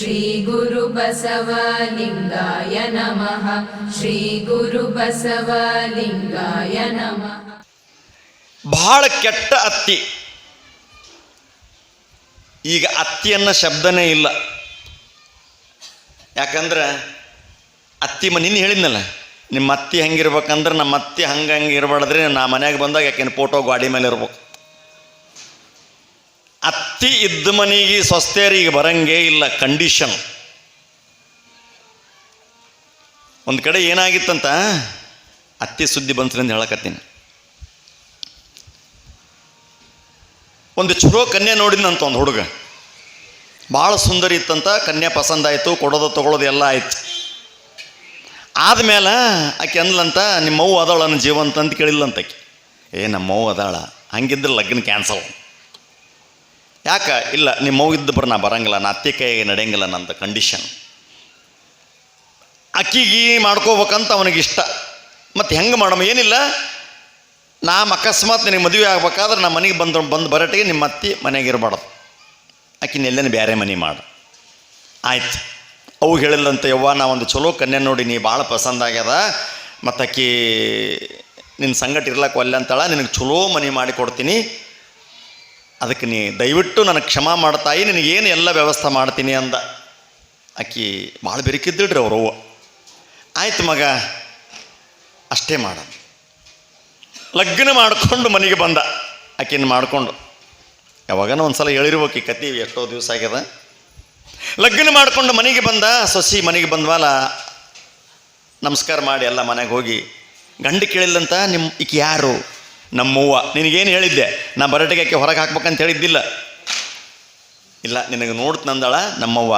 श्रीगुरुबसवलिङ्गाय नमः श्रीगुरुबसवलिङ्गाय नमः ಬಹಳ ಕೆಟ್ಟ ಅತ್ತಿ ಈಗ ಅತ್ತಿ ಅನ್ನೋ ಶಬ್ದನೇ ಇಲ್ಲ ಯಾಕಂದ್ರೆ ಅತ್ತಿ ಮ ನಿನ್ನ ಹೇಳಿದ್ನಲ್ಲ ನಿಮ್ಮ ಅತ್ತಿ ಹೆಂಗಿರ್ಬೇಕಂದ್ರೆ ನಮ್ಮ ಅತ್ತಿ ಹಂಗೆ ಹಂಗೆ ಇರಬಾರ್ದ್ರೆ ನಾ ಮನ್ಯಾಗ ಬಂದಾಗ ಯಾಕೆನ್ ಫೋಟೋ ಗಾಡಿ ಮೇಲೆ ಇರ್ಬೇಕು ಅತ್ತಿ ಇದ್ದ ಮನೆಗೆ ಸ್ವಸ್ಥರಿಗೆ ಬರಂಗೇ ಇಲ್ಲ ಕಂಡೀಷನ್ ಒಂದು ಕಡೆ ಏನಾಗಿತ್ತಂತ? ಅತ್ತಿ ಸುದ್ದಿ ಬಂತು ಅಂತ ಹೇಳಕತ್ತೀನಿ. ಒಂದು ಚಲೋ ಕನ್ಯೆ ನೋಡಿದಂತ ಒಂದು ಹುಡುಗ. ಭಾಳ ಸುಂದರಿ ಇತ್ತಂತ, ಕನ್ಯೆ ಪಸಂದಾಯಿತು ಕೊಡೋದು ತೊಗೊಳೋದು ಎಲ್ಲ ಆಯ್ತು. ಆದಮೇಲೆ ಆಕೆ ಅಂದ್ಲಂತ, ನಿಮ್ಮವ್ವ ಅದಾಳ, ನನ್ನ ಜೀವಂತ ಅಂತ ಕೇಳಿಲ್ಲಂತ ಆಕೆ. ಏ, ನಮ್ಮವ್ವ ಅದಾಳ, ಹಂಗಿದ್ರೆ ಲಗ್ನ ಕ್ಯಾನ್ಸಲ್ ಯಾಕ? ಇಲ್ಲ ಇದ್ದು ಇದ್ದಬ್ರು ನಾ ಬರಂಗಿಲ್ಲ, ನಾ ಅತ್ತೆ ಕೈಗೆ ನಡೆಯಂಗಿಲ್ಲ ನಂದು ಕಂಡೀಷನ್ ಅಕ್ಕಿಗೆ ಮಾಡ್ಕೋಬೇಕಂತ ಅವನಿಗೆ ಇಷ್ಟ. ಮತ್ತು ಹೆಂಗೆ ಮಾಡಮ್ಮ ಏನಿಲ್ಲ. ನಾ ಅಕಸ್ಮಾತ್ ನಿನಗೆ ಮದುವೆ ಆಗ್ಬೇಕಾದ್ರೆ ನಮ್ಮ ಮನೆಗೆ ಬಂದು ಬಂದು ಬರೋಟಿಗೆ ನಿಮ್ಮ ಅತ್ತಿ ಮನೆಗೆ ಇರಬಾರ್ದು. ಆಕಿನ ಎಲ್ಲೇನು ಬೇರೆ ಮನೆ ಮಾಡು. ಆಯ್ತು. ಅವು ಹೇಳಿಲ್ಲಂತ, ಯವ್ವ, ನಾ ಒಂದು ಚಲೋ ಕನ್ಯೆ ನೋಡಿ, ನೀ ಭಾಳ ಪಸಂದ್ ಆಗ್ಯದ. ಮತ್ತು ಆಕಿ ನಿನ್ನ ಸಂಗಟ ಇರ್ಲಕ್ಕೆ ಒಲ್ಲೆ ಅಂತಳ, ನಿನಗೆ ಚಲೋ ಮನೆ ಮಾಡಿ ಕೊಡ್ತೀನಿ. ಅದಕ್ಕೆ ನೀ ದಯವಿಟ್ಟು ನನಗೆ ಕ್ಷಮ ಮಾಡ್ತಾಯಿ ನಿನಗೇನು ಎಲ್ಲ ವ್ಯವಸ್ಥೆ ಮಾಡ್ತೀನಿ ಅಂದ. ಆಕಿ ಭಾಳ ಬೆರಕಿದ್ದಿಳ್ರಿ ಅವ್ರು ಆಯ್ತು ಮಗ, ಅಷ್ಟೇ ಮಾಡ. ಲಗ್ನ ಮಾಡಿಕೊಂಡು ಮನೆಗೆ ಬಂದ. ಆಕಿನ ಮಾಡಿಕೊಂಡು. ಯಾವಾಗನ ಒಂದು ಸಲ ಹೇಳಿರ್ಬೇಕು ಈ ಕತಿ ಎಷ್ಟೋ ದಿವಸ ಆಗ್ಯದ. ಲಗ್ನ ಮಾಡಿಕೊಂಡು ಮನೆಗೆ ಬಂದ, ಸೊಸಿ ಮನೆಗೆ ಬಂದ್ವಾಲ, ನಮಸ್ಕಾರ ಮಾಡಿ ಎಲ್ಲ ಮನೆಗೆ ಹೋಗಿ, ಗಂಡು ಕೇಳಿಲ್ಲಂತ ನಿಮ್ಮ ಈಕೆ ಯಾರು? ನಮ್ಮವ್ವ. ನಿನಗೇನು ಹೇಳಿದ್ದೆ? ನಾ ಬರಟಗಕ್ಕೆ ಹೊರಗೆ ಹಾಕ್ಬೇಕಂತ ಹೇಳಿದ್ದಿಲ್ಲ. ಇಲ್ಲ, ನಿನಗೆ ನೋಡ್ತು ನಂದಾಳ, ನಮ್ಮವ್ವ.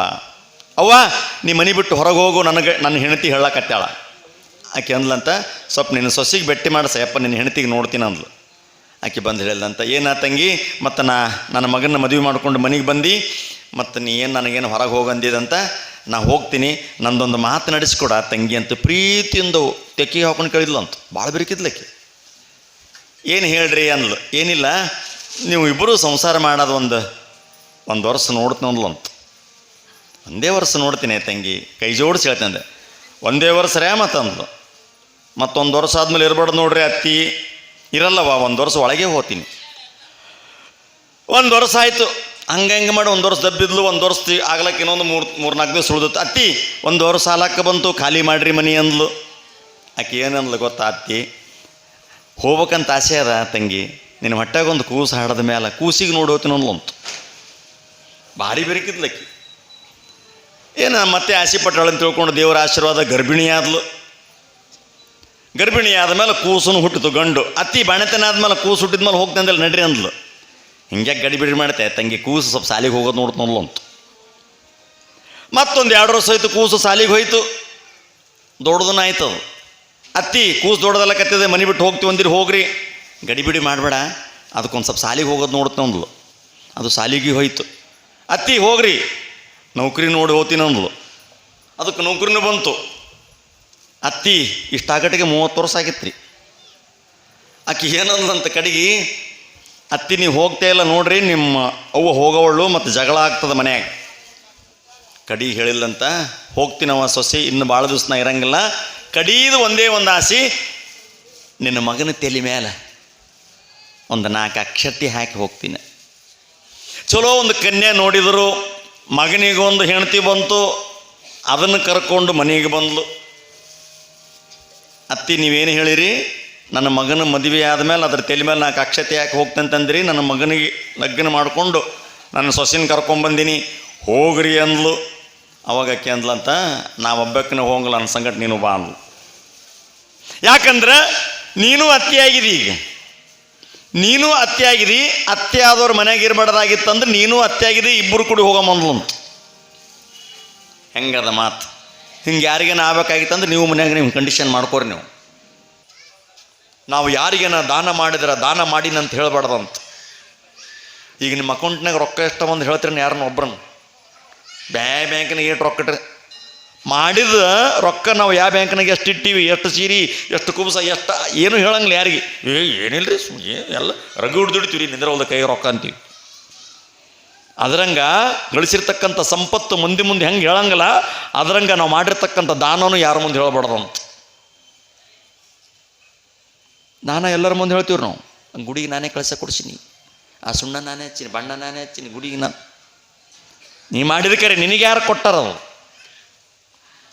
ಅವ್ವ, ನೀ ಮನೆ ಬಿಟ್ಟು ಹೊರಗೆ ಹೋಗು, ನನಗೆ ನನ್ನ ಹೆಂಡತಿ ಹೇಳಕತ್ತಾಳ. ಆಕೆ ಅಂದ್ಲಂತ, ಸ್ವಲ್ಪ ನಿನ್ನ ಸೊಸಿಗೆ ಬೆಟ್ಟಿ ಮಾಡಿಸ ಯಪ್ಪ ನಿನ್ನ ಹೆಂಡತಿಗೆ ನೋಡ್ತೀನಿ ಅಂದ್ಲು. ಆಕೆ ಬಂದು ಹೇಳಿದಂತ ಏನ ತಂಗಿ? ಮತ್ತು ನಾ, ನನ್ನ ಮಗನ ಮದುವೆ ಮಾಡ್ಕೊಂಡು ಮನೆಗೆ ಬಂದು, ಮತ್ತು ನೀ ಏನು ನನಗೇನು ಹೊರಗೆ ಹೋಗಂದಿದಂತ ನಾ ಹೋಗ್ತೀನಿ. ನಂದೊಂದು ಮಾತು ನಡೆಸ್ಕೊಡ ತಂಗಿ ಅಂತ ಪ್ರೀತಿಯಿಂದ ತೆಕ್ಕಿಗೆ ಹಾಕೊಂಡು ಕೇಳಿದ್ಲು ಅಂತ. ಭಾಳ ಬೆರಕಿದ್ಲಕ್ಕೆ ಏನು ಹೇಳ್ರಿ ಅಂದ್ಲು. ಏನಿಲ್ಲ, ನೀವು ಇಬ್ಬರು ಸಂಸಾರ ಮಾಡೋದು ಒಂದು ಒಂದು ವರ್ಷ ನೋಡ್ತೀನಿ ಅಂದ್ಲು ಅಂತ. ಒಂದೇ ವರ್ಷ ನೋಡ್ತೀನಿ ತಂಗಿ, ಕೈ ಜೋಡಿಸಿ ಹೇಳ್ತಂದೆ ಒಂದೇ ವರ್ಷ ರೇ ಮತ್ತಂದ್ಲು ಮತ್ತೊಂದು ವರ್ಷ ಆದಮೇಲೆ ಇರಬಾರ್ದು ನೋಡ್ರಿ ಅತ್ತಿ. ಇರಲ್ಲವ ಒಂದು ವರ್ಷ ಒಳಗೆ ಹೋಗ್ತೀನಿ. ಒಂದು ವರ್ಷ ಆಯಿತು. ಹಂಗೆ ಮಾಡಿ ಒಂದು ವರ್ಷ ದಬ್ಬಿದ್ಲು, ಒಂದು ವರ್ಷ ಆಗ್ಲಕ್ಕೆ ಇನ್ನೊಂದು ಮೂರು ಮೂರು ನಾಲ್ಕು ದಿವಸ ಉಳಿದತ್ತು. ಅತ್ತಿ, ಒಂದು ವರ್ಷ ಸಾಲಕ್ಕೆ ಬಂತು, ಖಾಲಿ ಮಾಡ್ರಿ ಮನಿ ಅಂದ್ಲು. ಆಕೆ ಏನಂದ್ಲು ಗೊತ್ತಾ ಅತ್ತಿ? ಹೋಗ್ಬೇಕಂತ ಆಸೆ ಅದ ತಂಗಿ. ನಿನ್ನ ಹೊಟ್ಟೆಗೆ ಒಂದು ಕೂಸು ಹಾಡದ ಮೇಲೆ ಕೂಸಿಗೆ ನೋಡಿ ಹೋಗ್ತೀನಿ ಅಂದ್ಲು ಅಂತ ಭಾರಿ ಬೆರಕಿದ್ಲಕ್ಕಿ ಏನು ಮತ್ತೆ ಆಸೆ ಪಟ್ಟಳಂತ ತಿಳ್ಕೊಂಡು ದೇವರ ಆಶೀರ್ವಾದ ಗರ್ಭಿಣಿ ಆದ್ಲು. ಗರ್ಭಿಣಿ ಆದಮೇಲೆ ಕೂಸನ್ನು ಹುಟ್ಟಿತು ಗಂಡು. ಅತ್ತಿ ಬಾಣತನ ಆದ್ಮೇಲೆ ಕೂಸು ಹುಟ್ಟಿದ್ಮೇಲೆ ಹೋಗ್ತಂದಲ್ಲ ನಡ್ರಿ ಅಂದ್ಲು. ಹಿಂಗೆ ಗಡಿಬಿಡಿ ಮಾಡ್ತೆ, ತಂಗಿ ಕೂಸು ಸ್ವಲ್ಪ ಸಾಲಿಗೆ ಹೋಗೋದು ನೋಡ್ತು ಅಂತ ಮತ್ತೊಂದು ಎರಡು ವರ್ಷ ಹೋಯ್ತು ಕೂಸು ಸಾಲಿಗೆ ಹೋಯ್ತು. ದೊಡ್ಡದನ್ನ ಆಯ್ತು ಅದು ಅತ್ತಿ, ಕೂಸು ದೊಡ್ಡದೆಲ್ಲ ಕತ್ತಿದೆ, ಮನೆ ಬಿಟ್ಟು ಹೋಗ್ತೀವಿ ಅಂದಿರಿ, ಹೋಗ್ರಿ. ಗಡಿಬಿಡಿ ಮಾಡಬೇಡ. ಅದಕ್ಕೊಂದು ಸ್ವಲ್ಪ ಸಾಲಿಗೆ ಹೋಗೋದು ನೋಡುತ್ತೆ ಅಂದ್ಲು ಅದು ಸಾಲಿಗೆ ಹೋಯ್ತು. ಅತ್ತಿ, ಹೋಗ್ರಿ. ನೌಕರಿ ನೋಡಿ ಹೋಗ್ತೀನಿ ಅಂದ್ಲು ಅದಕ್ಕೆ ನೌಕರಿನೂ ಬಂತು. ಅತ್ತಿ ಇಷ್ಟಾಗಟ್ಟಿಗೆ ಮೂವತ್ತು ವರ್ಷ ಆಗಿತ್ತು ರೀ ಆಕೆ ಏನಂದಂತ ಕಡೆಗೆ, ಅತ್ತಿ ನೀವು ಹೋಗ್ತಾ ಇಲ್ಲ ನೋಡ್ರಿ, ನಿಮ್ಮ ಅವ್ವ ಹೋಗೋವಳು ಮತ್ತು ಜಗಳ ಆಗ್ತದೆ ಮನ್ಯಾಗ. ಕಡಿ ಹೇಳಿಲ್ಲಂತ ಹೋಗ್ತೀನವ ಸೊಸೆ, ಇನ್ನು ಭಾಳ ದಿವಸ ನಾ ಇರಂಗಿಲ್ಲ. ಕಡೀದು ಒಂದೇ ಒಂದು ಆಸೆ, ನಿನ್ನ ಮಗನ ತಲೆ ಮೇಲೆ ಒಂದು ನಾಲ್ಕು ಅಕ್ಷತಿ ಹಾಕಿ ಹೋಗ್ತೀನಿ. ಚಲೋ ಒಂದು ಕನ್ಯೆ ನೋಡಿದರು, ಮಗನಿಗೊಂದು ಹೆಂಡತಿ ಬಂತು, ಅದನ್ನು ಕರ್ಕೊಂಡು ಮನೆಗೆ ಬಂದಳು ಅತ್ತಿ, ನೀವೇನು ಹೇಳಿರಿ? ನನ್ನ ಮಗನ ಮದುವೆ ಆದಮೇಲೆ ಅದ್ರ ತಲೆ ಮೇಲೆ ನಾಲ್ಕು ಅಕ್ಷತೆ ಯಾಕೆ ಹೋಗ್ತಂತಂದ್ರಿ ನನ್ನ ಮಗನಿಗೆ ಲಗ್ನ ಮಾಡಿಕೊಂಡು ನನ್ನ ಸೊಸಿನ ಕರ್ಕೊಂಬಂದಿನಿ ಹೋಗ್ರಿ ಅಂದ್ಲು. ಅವಾಗ ಆಕೆ ಅಂದ್ಲಂತ ನಾವು ಒಬ್ಬಕ್ಕನ ಹೋಗಲ್ಲ ನನ್ನ ಸಂಗಟ ನೀನು ಬಾ ಅಂದ್ಲು. ಯಾಕಂದ್ರೆ ನೀನು ಅತ್ತಿ ಆಗಿದಿ ಈಗ. ನೀನು ಅತ್ತೆ ಆಗಿದಿ ಅತ್ತೆ ಆದವ್ರ ಮನೆಗೆ ಇರಬಾರ್ದಾಗಿತ್ತಂದ್ರೆ ನೀನು ಅತ್ತೆ ಆಗಿದಿ ಇಬ್ಬರು ಕೂಡಿ ಹೋಗಮಂದ್ಲು ಅಂತ. ಹೆಂಗದ ಮಾತು? ಹಿಂಗೆ ಯಾರಿಗೇನ ಆಗ್ಬೇಕಾಗಿತ್ತಂದ್ರೆ ನೀವು ಮನ್ಯಾಗ ನಿಮ್ಮ ಕಂಡೀಷನ್ ಮಾಡ್ಕೋರಿ ನೀವು. ನಾವು ಯಾರಿಗೇನ ದಾನ ಮಾಡಿದ್ರೆ ದಾನ ಮಾಡಿನಂತ ಹೇಳ್ಬಾರ್ದಂತ ಈಗ ನಿಮ್ಮ ಅಕೌಂಟ್ನಾಗ ರೊಕ್ಕ ಎಷ್ಟು ಬಂದು ಹೇಳ್ತೀರಿ ಯಾರನ್ನ ಒಬ್ರನ್ನ. ಬ್ಯಾ ಬ್ಯಾಂಕ್ನಾಗ ಎಷ್ಟು ರೊಕ್ಕ ಇಟ್ರಿ. ಮಾಡಿದ ರೊಕ್ಕ ನಾವು ಯಾವ ಬ್ಯಾಂಕ್ನಾಗ ಎಷ್ಟು ಇಟ್ಟಿವಿ, ಎಷ್ಟು ಸೀರಿ, ಎಷ್ಟು ಕುಬ್ಸ, ಎಷ್ಟು ಏನು ಹೇಳಂಗಿಲ್ಲ ಯಾರಿಗೆ. ಏ ಏನಿಲ್ಲ ರೀ ಎಲ್ಲ ರಗು ಹಿಡ್ದಿಡ್ತೀವಿ ನಿಂದ್ರ ಕೈ ರೊಕ್ಕ ಅಂತೀವಿ. ಅದರಂಗ ಗಳಿಸಿರ್ತಕ್ಕಂಥ ಸಂಪತ್ತು ಮುಂದೆ ಮುಂದೆ ಹೆಂಗೆ ಹೇಳಂಗಿಲ್ಲ, ಅದರಂಗ ನಾವು ಮಾಡಿರ್ತಕ್ಕಂಥ ದಾನವೂ ಯಾರ ಮುಂದೆ ಹೇಳಬಾರ್ದು ಅಂತ ದಾನ ಎಲ್ಲರ ಮುಂದೆ ಹೇಳ್ತೀವಿ ನಾವು ಗುಡಿಗೆ ನಾನೇ ಕಳಿಸ ಕೊಡ್ಸೀನಿ, ಆ ಸುಣ್ಣ ನಾನೇ ಹಚ್ಚೀನಿ, ಬಣ್ಣ ನಾನೇ ಹಚ್ಚೀನಿ, ಗುಡಿಗೆ ನಾನು ನೀ ಮಾಡಿದ ಕರೆ ನಿನಗೆ ಯಾರು ಕೊಟ್ಟಾರ ಅದು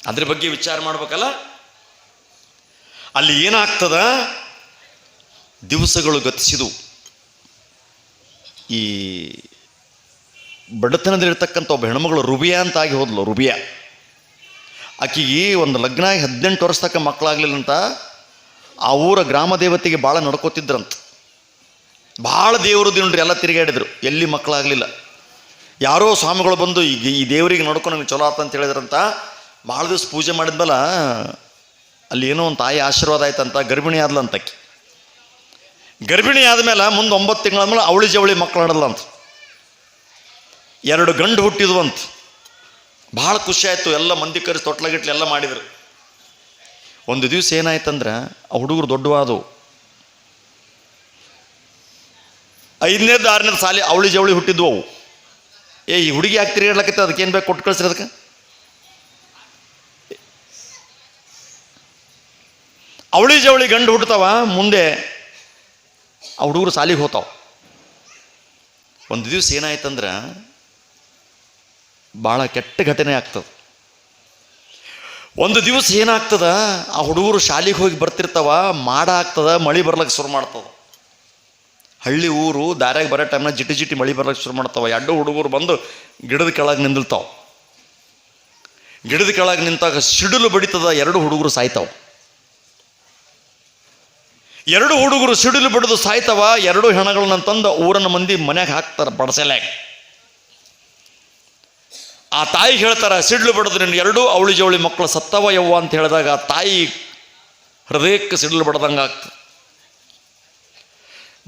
ಅದ್ರ ಬಗ್ಗೆ ವಿಚಾರ ಮಾಡ್ಬೇಕಲ್ಲ? ಅಲ್ಲಿ ಏನಾಗ್ತದ? ದಿವಸಗಳು ಗತಿಸಿದವು. ಈ ಬಡತನದಲ್ಲಿರ್ತಕ್ಕಂಥ ಒಬ್ಬ ಹೆಣ್ಮಗಳು ರುಬಿಯಾ ಅಂತ ಆಗಿ ಹೋದ್ಲು, ರುಬಿಯಾ. ಆಕಿಗೆ ಒಂದು ಲಗ್ನ ಹದಿನೆಂಟು ವರ್ಷ ತಕ್ಕ ಮಕ್ಕಳಾಗ್ಲಿಲ್ಲ ಅಂತ ಆ ಊರ ಗ್ರಾಮ ದೇವತೆಗೆ ಭಾಳ ನಡ್ಕೋತಿದ್ರಂತ. ಭಾಳ ದೇವರು ದಿನಡ್ರಿ ಎಲ್ಲ ತಿರುಗಾಡಿದ್ರು ಎಲ್ಲಿ ಮಕ್ಕಳಾಗಲಿಲ್ಲ. ಯಾರೋ ಸ್ವಾಮಿಗಳು ಬಂದು, ಈ ದೇವರಿಗೆ ನಡ್ಕೊಂಡು ಚಲೋ ಆತ ಅಂತ ಹೇಳಿದ್ರಂತ. ಭಾಳ ದಿವಸ ಪೂಜೆ ಮಾಡಿದ್ಮೇಲೆ ಅಲ್ಲಿ ಏನೋ ಒಂದು ತಾಯಿ ಆಶೀರ್ವಾದ ಆಯ್ತಂತ, ಗರ್ಭಿಣಿ ಆದ್ಲಂತಕ್ಕಿ ಗರ್ಭಿಣಿ ಆದಮೇಲೆ ಮುಂದೆ ಒಂಬತ್ತು ತಿಂಗಳ ಮೇಲೆ ಅವಳಿ ಜವಳಿ ಮಕ್ಕಳು ಅಂತ. ಎರಡು ಗಂಡು ಹುಟ್ಟಿದ್ವು ಅಂತ. ಭಾಳ ಖುಷಿ ಆಯಿತು, ಎಲ್ಲ ಮಂದಿ ಕರೆಸಿ ತೊಟ್ಲಗಿಟ್ಲಿ ಎಲ್ಲ ಮಾಡಿದ್ರು. ಒಂದು ದಿವಸ ಏನಾಯ್ತಂದ್ರೆ, ಆ ಹುಡುಗರು ದೊಡ್ಡವಾದವು. ಐದನೇದು ಆರನೇದು ಸಾಲಿ ಅವಳಿ ಜವಳಿ ಹುಟ್ಟಿದ್ವು ಅವು. ಏ, ಈ ಹುಡುಗಿ ಯಾಕೆ ಅದಕ್ಕೆ ಅದಕ್ಕೇನು ಬೇಕು ಕೊಟ್ಟು ಕಳಿಸ್ರಿ ಅದಕ್ಕೆ? ಅವಳಿ ಜವಳಿ ಗಂಡು ಹುಟ್ಟತಾವ ಮುಂದೆ ಆ ಹುಡುಗರು ಸಾಲಿಗೆ ಹೋತಾವ ಒಂದು ದಿವಸ ಏನಾಯ್ತಂದ್ರೆ ಭಾಳ ಕೆಟ್ಟ ಘಟನೆ ಆಗ್ತದೆ. ಒಂದು ದಿವಸ ಏನಾಗ್ತದ, ಆ ಹುಡುಗರು ಶಾಲೆಗೆ ಹೋಗಿ ಬರ್ತಿರ್ತಾವ, ಮಾಡ ಆಗ್ತದ, ಮಳೆ ಬರ್ಲಕ್ಕೆ ಶುರು ಮಾಡ್ತದ. ಹಳ್ಳಿ ಊರು, ದಾರ್ಯಾಗ ಬರೋ ಟೈಮ್ನ ಜಿಟಿ ಜಿಟಿ ಮಳೆ ಬರ್ಲಕ್ಕೆ ಶುರು ಮಾಡ್ತಾವ. ಎರಡು ಹುಡುಗರು ಬಂದು ಗಿಡದ ಕೆಳಗೆ ನಿಂದಿರ್ತಾವ ಗಿಡದ ಕೆಳಗೆ ನಿಂತಾಗ ಸಿಡಿಲು ಬಡಿತದ, ಎರಡು ಹುಡುಗರು ಸಾಯ್ತಾವ. ಎರಡು ಹುಡುಗರು ಸಿಡಿಲು ಬಿಡದು ಸಾಯ್ತವ, ಎರಡು ಹೆಣಗಳನ್ನ ತಂದು ಊರನ ಮಂದಿ ಮನೆಗೆ ಹಾಕ್ತಾರೆ ಬಡಸೆಲ್ಯಾಗ. ಆ ತಾಯಿ ಹೇಳ್ತಾರ, ಸಿಡ್ಲು ಬಡದು ನಿನ್ನ ಎರಡೂ ಅವಳಿ ಜವಳಿ ಮಕ್ಕಳು ಸತ್ತವ ಯವ್ವ ಅಂತ ಹೇಳಿದಾಗ ಆ ತಾಯಿ ಹೃದಯಕ್ಕೆ ಸಿಡ್ಲು ಬಡ್ದಂಗೆ ಆಗ್ತದೆ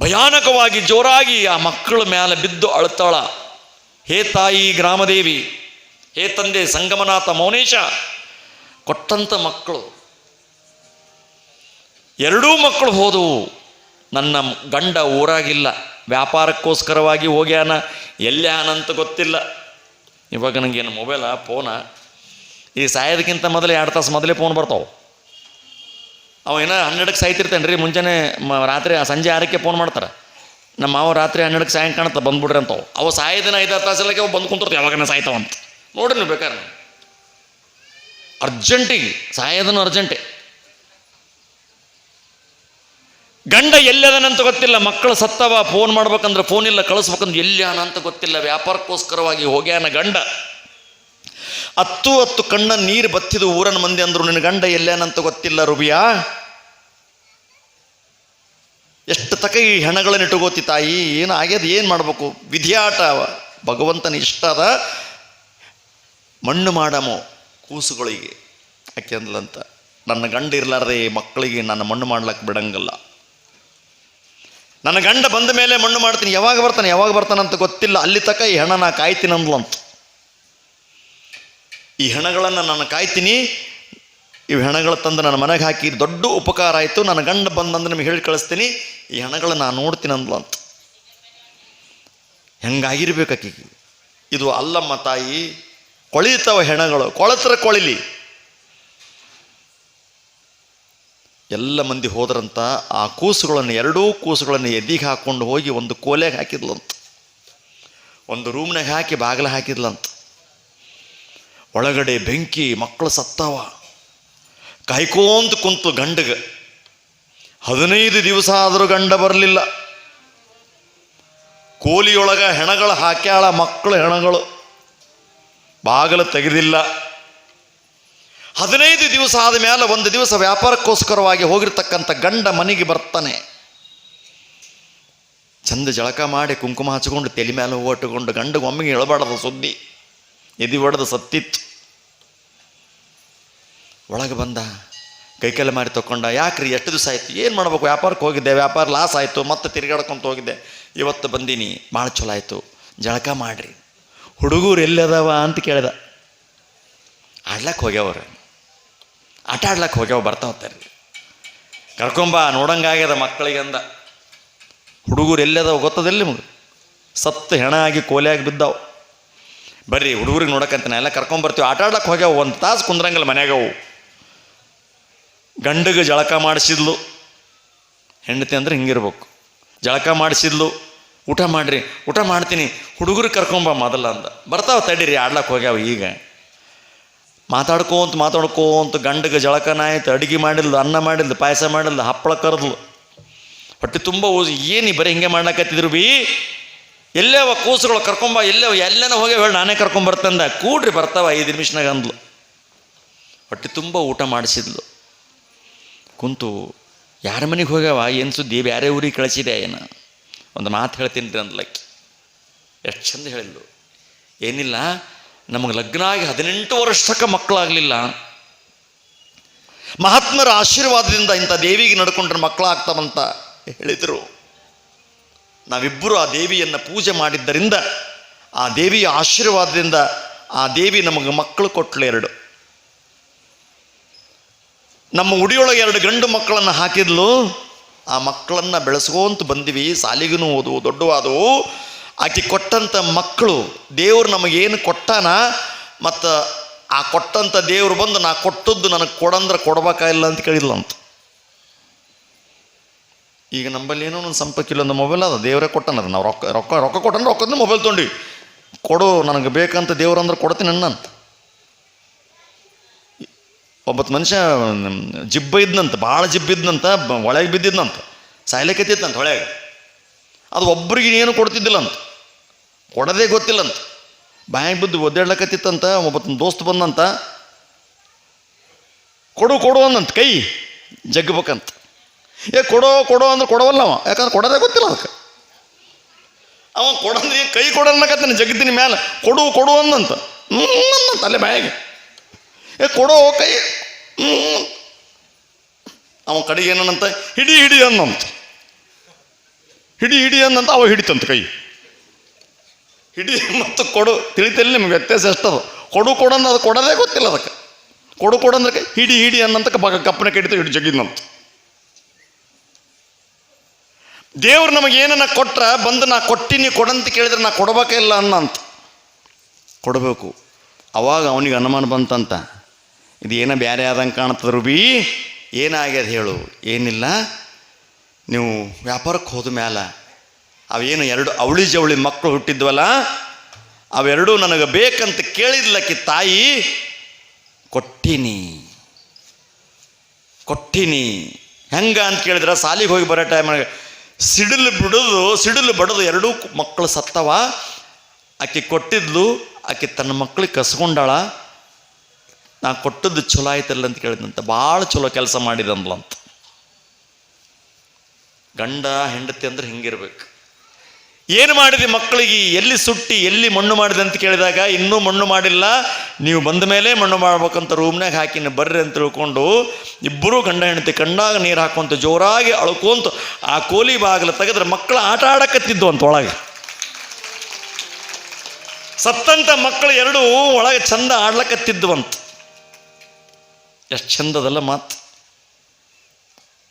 ಭಯಾನಕವಾಗಿ ಜೋರಾಗಿ ಆ ಮಕ್ಕಳ ಮೇಲೆ ಬಿದ್ದು ಅಳ್ತಾಳ. ಹೇ ತಾಯಿ ಗ್ರಾಮದೇವಿ, ಹೇ ತಂದೆ ಸಂಗಮನಾಥ ಮೌನೇಶ, ಕೊಟ್ಟಂತ ಮಕ್ಕಳು ಎರಡೂ ಮಕ್ಕಳು ಹೋದವು. ನನ್ನ ಗಂಡ ಊರಾಗಿಲ್ಲ. ವ್ಯಾಪಾರಕ್ಕೋಸ್ಕರವಾಗಿ ಹೋಗ್ಯಾನ. ಎಲ್ಲ್ಯಾನಂತ ಗೊತ್ತಿಲ್ಲ. ಇವಾಗ ನನಗೇನು ಮೊಬೈಲ ಫೋನ ಈ ಸಾಯೋದಕ್ಕಿಂತ ಮೊದಲೇ ಎರಡು ತಾಸು ಮೊದಲೇ ಫೋನ್ ಬರ್ತಾವೆ. ಅವ ಏನೋ ಹನ್ನೆರಡಕ್ಕೆ ಸಾಯ್ತಿರ್ತಾನೆ ರೀ, ಮುಂಜಾನೆ ಮ ರಾತ್ರಿ ಸಂಜೆ ಆರಕ್ಕೆ ಫೋನ್ ಮಾಡ್ತಾರೆ. ನಮ್ಮ ಮಾವ ರಾತ್ರಿ ಹನ್ನೆರಡಕ್ಕೆ ಸಾಯಂಕ ಕಾಣುತ್ತೆ, ಬಂದ್ಬಿಡ್ರಿ ಅಂತವು. ಅವು ಸಾಯದಿನ ಹತ್ತು ತಾಸಲ್ಲಕ್ಕೆ ಅವು ಬಂದು ಕುಂತಿರ್ತಾವೆ ಯಾವಾಗನ ಸಾಯ್ತಾವಂತ. ನೋಡ್ರಿ ನೀವು ಬೇಕಾದ್ರೆ ಅರ್ಜೆಂಟಿಗೆ, ಸಾಯೋದನ್ನು ಅರ್ಜೆಂಟೆ ಗಂಡ ಎಲ್ಲದನಂತ ಗೊತ್ತಿಲ್ಲ, ಮಕ್ಕಳು ಸತ್ತವ ಫೋನ್ ಮಾಡ್ಬೇಕಂದ್ರೆ ಫೋನ್ ಇಲ್ಲ, ಕಳಿಸ್ಬೇಕಂದ್ರೆ ಎಲ್ಯಾನ ಅಂತ ಗೊತ್ತಿಲ್ಲ, ವ್ಯಾಪಾರಕ್ಕೋಸ್ಕರವಾಗಿ ಹೋಗ್ಯಾನ ಗಂಡ. ಹತ್ತು ಹತ್ತು ಕಣ್ಣ ನೀರು ಬತ್ತಿದ ಊರನ ಮಂದಿ ಅಂದ್ರು, ನಿನ್ನ ಗಂಡ ಎಲ್ಲೇನಂತ ಗೊತ್ತಿಲ್ಲ ರುಬಿಯಾ. ಎಷ್ಟು ತಕ ಈ ಹೆಣಗಳನ್ನು ಇಟ್ಟುಗೋತಿ ತಾಯಿ, ಏನು ಆಗ್ಯದ, ಏನು ಮಾಡಬೇಕು? ವಿಧಿಯಾಟ. ಭಗವಂತನ ಇಷ್ಟ ಅದ. ಮಣ್ಣು ಮಾಡಮೋ ಕೂಸುಗಳಿಗೆ. ಯಾಕೆ ಅಂದ್ಲಂತ, ನನ್ನ ಗಂಡ ಇರ್ಲಾರ್ದೆ ಮಕ್ಕಳಿಗೆ ನನ್ನ ಮಣ್ಣು ಮಾಡ್ಲಕ್ಕೆ ಬಿಡಂಗಿಲ್ಲ. ನನ್ನ ಗಂಡ ಬಂದ ಮೇಲೆ ಮಣ್ಣು ಮಾಡ್ತೀನಿ. ಯಾವಾಗ ಬರ್ತಾನೆ? ಯಾವಾಗ ಬರ್ತಾನಂತ ಗೊತ್ತಿಲ್ಲ. ಅಲ್ಲಿ ತಕ ಈ ಹೆಣ ನಾ ಕಾಯ್ತೀನಿ ಅಂದ್ಲಂತ ಈ ಹೆಣಗಳನ್ನು ನಾನು ಕಾಯ್ತೀನಿ. ಈ ಹೆಣಗಳು ತಂದು ನನ್ನ ಮನೆಗೆ ಹಾಕಿ ದೊಡ್ಡ ಉಪಕಾರ ಆಯಿತು. ನನ್ನ ಗಂಡ ಬಂದಂದು ನಿಮಗೆ ಹೇಳಿ ಕಳಿಸ್ತೀನಿ. ಈ ಹೆಣಗಳನ್ನ ನಾನು ನೋಡ್ತೀನಿ ಅಂದ್ಲು ಅಂತ. ಹೆಂಗಾಗಿರ್ಬೇಕು ಆಕಿಗೆ? ಇದು ಅಲ್ಲಮ್ಮ ತಾಯಿ ಕೊಳಿತಾವ ಹೆಣಗಳು. ಕೊಳತ್ರ ಕೊಳಿಲಿ. ಎಲ್ಲ ಮಂದಿ ಹೋದ್ರಂತ ಆ ಕೂಸುಗಳನ್ನು, ಎರಡೂ ಕೂಸುಗಳನ್ನು ಎದಿಗೆ ಹಾಕ್ಕೊಂಡು ಹೋಗಿ ಒಂದು ಕೋಲೆಗೆ ಹಾಕಿದ್ಲಂತ. ಒಂದು ರೂಮ್ನಾಗ ಹಾಕಿ ಬಾಗಿಲ ಹಾಕಿದ್ಲಂತ. ಒಳಗಡೆ ಬೆಂಕಿ, ಮಕ್ಕಳು ಸತ್ತಾವ. ಕಾಯ್ಕೋಂತ ಕುಂತು ಗಂಡಗೆ. ಹದಿನೈದು ದಿವಸ ಆದರೂ ಗಂಡ ಬರಲಿಲ್ಲ. ಕೋಲಿಯೊಳಗ ಹೆಣಗಳು ಹಾಕ್ಯಾಳ ಮಕ್ಕಳು ಹೆಣಗಳು. ಬಾಗಿಲು ತೆಗೆದಿಲ್ಲ. ಹದಿನೈದು ದಿವಸ ಆದ ಮೇಲೆ ಒಂದು ದಿವಸ ವ್ಯಾಪಾರಕ್ಕೋಸ್ಕರವಾಗಿ ಹೋಗಿರ್ತಕ್ಕಂಥ ಗಂಡ ಮನೆಗೆ ಬರ್ತಾನೆ. ಚಂದ ಜಳಕ ಮಾಡಿ ಕುಂಕುಮ ಹಚ್ಕೊಂಡು ತಲೆ ಮೇಲೆ ಓಟುಕೊಂಡು ಗಂಡಗೆ ಒಮ್ಮೆಗೆ ಎಳಬಾರ್ದು ಸುದ್ದಿ. ಎದಿ ಹೊಡೆದು ಸತ್ತಿತ್ತು. ಒಳಗೆ ಬಂದ ಕೈಕೆಲ್ಲ ಮಾರಿ ತಗೊಂಡ ಯಾಕ್ರಿ ಎಷ್ಟು ದಿವಸ ಆಯ್ತು? ಏನು ಮಾಡ್ಬೇಕು? ವ್ಯಾಪಾರಕ್ಕೆ ಹೋಗಿದ್ದೆ, ವ್ಯಾಪಾರ ಲಾಸ್ ಆಯಿತು, ಮತ್ತೆ ತಿರುಗಾಡ್ಕೊಂತ ಹೋಗಿದ್ದೆ. ಇವತ್ತು ಬಂದೀನಿ, ಭಾಳ ಚಲೋ ಆಯಿತು. ಜಳಕ ಮಾಡ್ರಿ. ಹುಡುಗರು ಎಲ್ಲದವ ಅಂತ ಕೇಳ್ದ. ಆಡ್ಲಕ್ಕೆ ಹೋಗ್ಯಾವ್ರ ಆಟ ಆಡ್ಲಕ್ಕೆ ಹೋಗ್ಯಾವ ಬರ್ತಾ ಹೋಗ್ತಾರೆ ಕರ್ಕೊಂಬ ನೋಡಂಗಾಗ್ಯದ ಮಕ್ಕಳಿಗೆ ಅಂದ. ಹುಡುಗರು ಎಲ್ಲದವ ಗೊತ್ತದಿಲ್ಲ ನಿಮಗೆ? ಸತ್ತು ಹೆಣ ಆಗಿ ಕೋಲೆಯಾಗಿ ಬಿದ್ದಾವು. ಬರ್ರಿ, ಹುಡುಗರಿಗೆ ನೋಡಕ್ಕಂತ ಎಲ್ಲ ಕರ್ಕೊಂಬರ್ತೀವಿ ಆಟ ಆಡ್ಲಕ್ಕೆ ಹೋಗ್ಯಾವ, ಒಂದು ತಾಸು ಕುಂದ್ರಂಗಲ್ಲ ಮನ್ಯಾಗವು ಗಂಡಗೆ ಜಳಕ ಮಾಡಿಸಿದ್ಲು. ಹೆಂಡತಿ ಅಂದ್ರೆ ಹಿಂಗಿರ್ಬೇಕು. ಜಳಕ ಮಾಡಿಸಿದ್ಲು. ಊಟ ಮಾಡ್ರಿ, ಊಟ ಮಾಡ್ತೀನಿ. ಹುಡುಗರು ಕರ್ಕೊಂಬ ಮೊದಲ ಅಂದ. ಬರ್ತಾವ ತಡೀರಿ ಆಡ್ಲಕ್ಕೆ ಹೋಗ್ಯಾವ ಈಗ. ಮಾತಾಡ್ಕೋಂತ ಮಾತಾಡ್ಕೋಂತ ಗಂಡಗೆ ಜಳಕನ ಆಯ್ತು, ಅಡುಗೆ ಮಾಡಿದ್ಲು, ಅನ್ನ ಮಾಡಿದ್ಲು, ಪಾಯಸ ಮಾಡಿದ್ಲು, ಹಪ್ಪಳ ಕರೆದ್ಲು. ಹೊಟ್ಟೆ ತುಂಬ ಏನು ಬರೀ ಹಿಂಗೆ ಮಾಡ್ಲಾಕತ್ತಿದ್ರು ಬಿ? ಎಲ್ಲೇವ ಕೂಸುಗಳು ಕರ್ಕೊಂಬ, ಎಲ್ಲೇವ, ಎಲ್ಲೇನೋ ಹೋಗಿ ಹೇಳಿ, ನಾನೇ ಕರ್ಕೊಂಬರ್ತಂದ ಕೂಡ್ರಿ ಬರ್ತಾವ ಐದು ನಿಮಿಷನಾಗ ಅಂದ್ಲು. ಹೊಟ್ಟೆ ತುಂಬ ಊಟ ಮಾಡಿಸಿದ್ಲು. ಕುಂತು, ಯಾರ ಮನೆಗೆ ಹೋಗ್ಯಾವ? ಏನು ಸುದ್ದಿ? ಬೇರೆ ಊರಿಗೆ ಕಳಿಸಿದೆ ಏನ? ಒಂದು ಮಾತು ಹೇಳ್ತೀನಿ ರೀ ಅಂದ್ಲಕ್ಕಿ ಎಷ್ಟು ಚಂದ ಹೇಳಿದ್ಲು. ಏನಿಲ್ಲ ನಮಗೆ ಲಗ್ನ ಆಗಿ ಹದಿನೆಂಟು ವರ್ಷಕ್ಕೆ ಮಕ್ಕಳಾಗಲಿಲ್ಲ. ಮಹಾತ್ಮರ ಆಶೀರ್ವಾದದಿಂದ ಇಂಥ ದೇವಿಗೆ ನಡ್ಕೊಂಡ್ರೆ ಮಕ್ಕಳಾಗ್ತಾವಂತ ಹೇಳಿದರು. ನಾವಿಬ್ಬರು ಆ ದೇವಿಯನ್ನು ಪೂಜೆ ಮಾಡಿದ್ದರಿಂದ, ಆ ದೇವಿಯ ಆಶೀರ್ವಾದದಿಂದ ಆ ದೇವಿ ನಮಗೆ ಮಕ್ಕಳು ಕೊಟ್ಟಳು ಎರಡು. ನಮ್ಮ ಉಡಿಯೊಳಗೆ ಎರಡು ಗಂಡು ಮಕ್ಕಳನ್ನು ಹಾಕಿದ್ಲು. ಆ ಮಕ್ಕಳನ್ನು ಬೆಳೆಸ್ಕೊಂತ ಬಂದಿವಿ ಸಾಲಿಗೂ ಓದು ದೊಡ್ಡವಾದವು. ಆಕೆ ಕೊಟ್ಟಂಥ ಮಕ್ಕಳು, ದೇವರು ನಮಗೇನು ಕೊಟ್ಟಾನ? ಮತ್ತು ಆ ಕೊಟ್ಟಂಥ ದೇವರು ಬಂದು ನಾ ಕೊಟ್ಟದ್ದು ನನಗೆ ಕೊಡಂದ್ರೆ ಕೊಡ್ಬೇಕಾಗಿಲ್ಲ ಅಂತ ಕೇಳಿದ್ಲಂತ. ಈಗ ನಂಬಲ್ಲಿ ಏನೋ ಒಂದು ಸಂಪಕ್ಕಿಲ್ಲ ಒಂದು ಮೊಬೈಲ್ ಅದ, ದೇವರೇ ಕೊಟ್ಟನದ ನಾವು ರೊಕ್ಕ ರೊಕ್ಕ ರೊಕ್ಕ ಕೊಟ್ಟಂದ್ರೆ ರೊಕ್ಕದ ಮೊಬೈಲ್ ತೊಗೊಂಡು ಕೊಡು, ನನಗೆ ಬೇಕಂತ ದೇವ್ರಂದ್ರೆ ಕೊಡ್ತೀನಿ ಅಂತ ಒಬ್ಬತ್ತು ಮನುಷ್ಯ ಜಿಬ್ಬ ಇದ್ನಂತ ಭಾಳ ಜಿಬ್ಬ ಇದ್ನಂತ, ಬ- ಒಳಗೆ ಬಿದ್ದಿದ್ನಂತ. ಸಾಯ್ಲಿಕ್ಕೆ ಹೊಳೆಗೆ ಅದು ಒಬ್ರಿಗೆ ಏನು ಕೊಡ್ತಿದ್ದಿಲ್ಲ ಅಂತ ಕೊಡೋದೇ ಗೊತ್ತಿಲ್ಲಂತ. ಬಾಯಿ ಬಿದ್ದು ಒದ್ದಾಡ್ಲಕತ್ತಿತ್ತಂತ ಒಬ್ಬತ್ತು ದೋಸ್ತ್ ಬಂದಂತ. ಕೊಡು ಕೊಡು ಅಂದಂತ ಕೈ ಜಗ್ಬೇಕಂತ ಏ, ಕೊಡೋ ಕೊಡೋ ಅಂದ್ರೆ ಕೊಡವಲ್ಲ ಅವ, ಯಾಕಂದ್ರೆ ಕೊಡೋದೇ ಗೊತ್ತಿಲ್ಲ ಅದಕ್ಕೆ. ಅವ ಕೊಡಂದ್ರೆ ಕೈ ಕೊಡನ್ನಕತ್ತಾನೆ ಜಗತ್ತಿನ ಮ್ಯಾಲೆ, ಕೊಡು ಕೊಡು ಅಂದಂತ ಹ್ಞೂ ಅಂದಂತ ಅಲ್ಲೇ ಬಾಯಿಗೆ. ಏ, ಕೊಡೋ, ಕೈ ಹ್ಞೂ ಅವ ಕಡೆಗೆ ಏನಂತ, ಹಿಡಿ ಹಿಡಿ ಅಂದಂತ ಹಿಡಿ ಹಿಡಿ ಅನ್ನಂತ, ಅವ ಹಿಡಿತಂತ ಕೈ. ಹಿಡಿ ಮತ್ತು ಕೊಡು. ತಿಳಿತಿಲ್ಲ ನಿಮ್ಗೆ, ವ್ಯತ್ಯಾಸ ಎಷ್ಟದು ಕೊಡು ಕೊಡು ಅದು ಕೊಡೋದೇ ಗೊತ್ತಿಲ್ಲ ಅದಕ್ಕೆ. ಕೊಡು ಕೊಡು ಅಂದ್ರೆ ಹಿಡಿ ಹಿಡಿ ಅನ್ನಂತ ಬಗ ಕಪ್ಪನ ಕೆಡಿತು ಹಿಡಿ ಜಗಿದ್ನಂತ ದೇವ್ರು ನಮಗೆ ಏನನ್ನ ಕೊಟ್ರ ಬಂದು ನಾ ಕೊಟ್ಟಿನಿ ಕೊಡಂತ ಕೇಳಿದ್ರೆ ನಾ ಕೊಡಬೇಕೇ ಇಲ್ಲ ಅನ್ನಂತ. ಕೊಡಬೇಕು. ಅವಾಗ ಅವನಿಗೆ ಅನುಮಾನ ಬಂತಂತ. ಇದು ಏನೋ ಬೇರೆ ಆದಂಗೆ ಕಾಣ್ತದ್ರು ಬಿ ಏನಾಗ್ಯದ ಹೇಳು. ಏನಿಲ್ಲ. ನೀವು ವ್ಯಾಪಾರಕ್ಕೆ ಹೋದ ಮ್ಯಾಲ ಅವೇನು ಎರಡು ಅವಳಿ ಜವಳಿ ಮಕ್ಕಳು ಹುಟ್ಟಿದ್ವಲ್ಲ, ಅವೆರಡೂ ನನಗೆ ಬೇಕಂತ ಕೇಳಿದ್ಲಕ್ಕೆ ತಾಯಿ, ಕೊಟ್ಟಿನಿ ಕೊಟ್ಟಿನಿ. ಹೆಂಗ ಅಂತ ಕೇಳಿದ್ರೆ, ಸಾಲಿಗೆ ಹೋಗಿ ಬರೋ ಟೈಮ್ನಾಗ ಸಿಡಿಲು ಬಿಡೋದು, ಸಿಡಿಲು ಬಡದು ಎರಡೂ ಮಕ್ಕಳು ಸತ್ತವ. ಆಕೆ ಕೊಟ್ಟಿದ್ಲು, ಆಕೆ ತನ್ನ ಮಕ್ಕಳಿಗೆ ಕಸ್ಕೊಂಡಾಳ. ನಾ ಕೊಟ್ಟದ್ದು ಚಲೋ ಆಯ್ತಲ್ಲ ಅಂತ ಕೇಳಿದಂತ ಭಾಳ ಚಲೋ ಕೆಲಸ ಮಾಡಿದಂದ್ಲಂತ. ಗಂಡ, ಹೆಂಡತಿ ಅಂದ್ರೆ ಹಿಂಗಿರ್ಬೇಕು. ಏನು ಮಾಡಿದೆ ಮಕ್ಕಳಿಗೆ? ಎಲ್ಲಿ ಸುಟ್ಟಿ, ಎಲ್ಲಿ ಮಣ್ಣು ಮಾಡಿದೆ ಅಂತ ಕೇಳಿದಾಗ, ಇನ್ನೂ ಮಣ್ಣು ಮಾಡಿಲ್ಲ, ನೀವು ಬಂದ ಮೇಲೆ ಮಣ್ಣು ಮಾಡ್ಬೇಕಂತ ರೂಮ್ನಾಗ ಹಾಕಿನ ಬರ್ರಿ ಅಂತ ತಿಳ್ಕೊಂಡು, ಇಬ್ಬರು ಗಂಡ ಹೆಂಡತಿ ಕಂಡಾಗ ನೀರು ಹಾಕೊಂತ ಜೋರಾಗಿ ಅಳ್ಕೊಂತ ಆ ಕೋಲಿ ಬಾಗಿಲು ತೆಗೆದ್ರೆ ಮಕ್ಕಳು ಆಟ ಆಡಕತ್ತಿದ್ದು ಅಂತ ಒಳಗೆ. ಸತ್ತಂತ ಮಕ್ಕಳು ಎರಡು ಒಳಗೆ ಚಂದ ಆಡ್ಲಕತ್ತಿದ್ವಂತ ಎಷ್ಟು ಚಂದದಲ್ಲ ಮಾತು.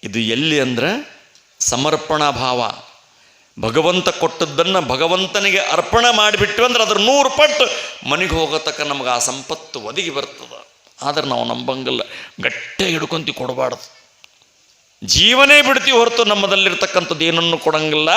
ಇದು ಎಲ್ಲಿ ಅಂದ್ರೆ ಸಮರ್ಪಣಾ ಭಾವ. ಭಗವಂತ ಕೊಟ್ಟದ್ದನ್ನು ಭಗವಂತನಿಗೆ ಅರ್ಪಣೆ ಮಾಡಿಬಿಟ್ಟು ಅಂದ್ರೆ ಅದ್ರ ನೂರು ಪಟ್ಟು ಮನೆಗೆ ಹೋಗತಕ್ಕ ನಮಗೆ ಆ ಸಂಪತ್ತು ಒದಗಿ ಬರ್ತದೆ. ಆದ್ರೆ ನಾವು ನಂಬಂಗಲ್ಲ. ಗಟ್ಟೆ ಹಿಡ್ಕೊಂತಿ ಕೊಡಬಾರ್ದು. ಜೀವನೇ ಬಿಡ್ತೀವಿ ಹೊರತು ನಮ್ಮದಲ್ಲಿರ್ತಕ್ಕಂಥದ್ದು ಏನನ್ನು ಕೊಡಂಗಿಲ್ಲ.